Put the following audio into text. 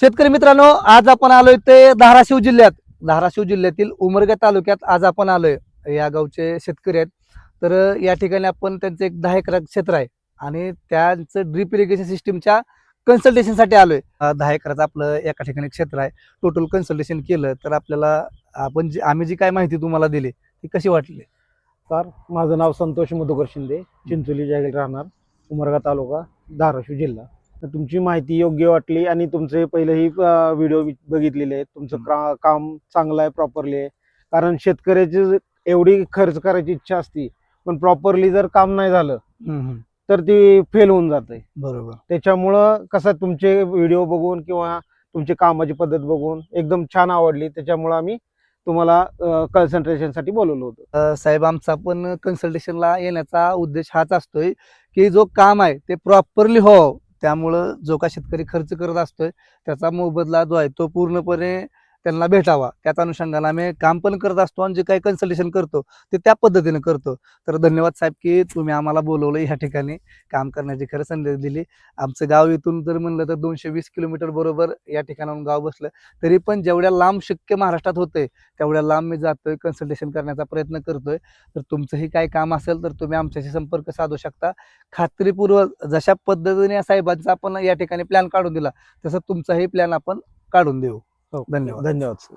शेतकरी मित्रांनो आज आपण आलोय ते धाराशिव जिल्ह्यात. धाराशिव जिल्ह्यातील उमरगा तालुक्यात आज आपण आलोय. या गावचे शेतकरी आहेत. तर या ठिकाणी आपण त्यांचं एक दहा एकर क्षेत्र आहे आणि त्यांचं ड्रीप इरिगेशन सिस्टीमच्या कन्सल्टेशनसाठी आलोय. दहा एकराचं आपलं एका ठिकाणी क्षेत्र आहे. टोटल कन्सल्टेशन केलं तर आपल्याला आपण जी आम्ही जी काय माहिती तुम्हाला दिली ती कशी वाटली? सर माझं नाव संतोष मधुकर शिंदे चिंचोली जागेल राहणार उमरगा तालुका धाराशिव जिल्हा. तर तुमची माहिती योग्य वाटली आणि तुमचे पहिलेही व्हिडिओ बघितलेले आहेत. तुमचं. क्रा- काम चांगलं आहे प्रॉपरली आहे. कारण शेतकऱ्याची एवढी खर्च करायची इच्छा असती पण प्रॉपरली जर काम नाही झालं तर ती फेल होऊन जाते. बरोबर. त्याच्यामुळं कसं तुमचे व्हिडिओ बघून किंवा तुमची कामाची पद्धत बघून एकदम छान आवडली. त्याच्यामुळं आम्ही तुम्हाला कन्सन्ट्रेशनसाठी बोलवलं होतं. साहेब आमचा पण कन्सल्टेशनला येण्याचा उद्देश हाच असतोय की जो काम आहे ते प्रॉपरली हो. त्यामुळं जो का शेतकरी खर्च करत असतोय त्याचा मोबदला जो आहे तो पूर्णपणे त्यांना भेटावा. त्याच अनुषंगाने आम्ही काम पण करत असतो आणि जे काही कन्सल्टेशन करतो ते त्या पद्धतीने करतो. तर धन्यवाद साहेब की तुम्ही आम्हाला बोलवलं ह्या ठिकाणी. काम करण्याची खरं संधी दिली. आमचं गाव इथून जर म्हणलं तर दोनशे वीस किलोमीटर बरोबर या ठिकाणाहून गाव बसलं. तरी पण जेवढ्या लांब शक्य महाराष्ट्रात होते तेवढ्या लांब मी जातोय कन्सल्टेशन करण्याचा प्रयत्न करतोय. तर तुमचंही काय काम असेल तर तुम्ही आमच्याशी संपर्क साधू शकता. खात्रीपूर्वक जशा पद्धतीने या साहेबांचा आपण या ठिकाणी प्लॅन काढून दिला तसं तुमचाही प्लॅन आपण काढून देऊ. हो धन्यवाद. धन्यवाद सर